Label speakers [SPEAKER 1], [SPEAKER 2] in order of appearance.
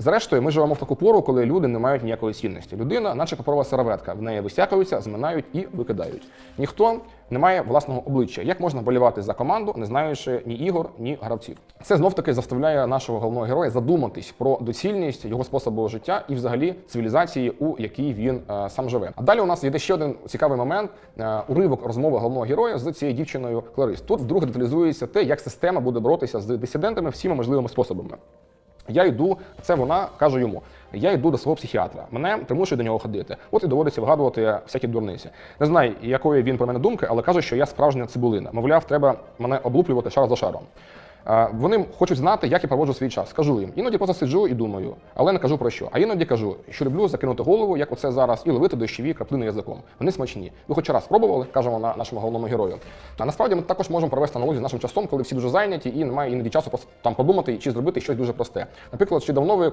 [SPEAKER 1] Зрештою, ми живемо в таку пору, коли люди не мають ніякої цінності. Людина, наче паперова серветка, в неї висякаються, зминають і викидають. Ніхто не має власного обличчя. Як можна болівати за команду, не знаючи ні ігор, ні гравців? Це знов таки заставляє нашого головного героя задуматись про доцільність його способу життя і, взагалі, цивілізації, у якій він е, сам живе. А далі у нас є ще один цікавий момент: е, уривок розмови головного героя з цією дівчиною Кларис. Тут вдруге деталізується те, як система буде боротися з дисидентами всіма можливими способами. Я йду, це вона каже йому. Я йду до свого психіатра. Мене примушує до нього ходити. От і доводиться вигадувати всякі дурниці. Не знаю, якої він про мене думки, але каже, що я справжня цибулина. Мовляв, треба мене облуплювати шар за шаром. Вони хочуть знати, як я проводжу свій час. Скажу їм. Іноді просто сиджу і думаю, але не кажу про що. А іноді кажу, що люблю закинути голову, як оце зараз, і ловити дощові краплини язиком. Вони смачні. Ви хоч раз спробували, кажемо на нашому головному герою. А насправді ми також можемо провести аналогію з нашим часом, коли всі дуже зайняті і немає іноді часу там подумати чи зробити щось дуже просте. Наприклад, чи давно ви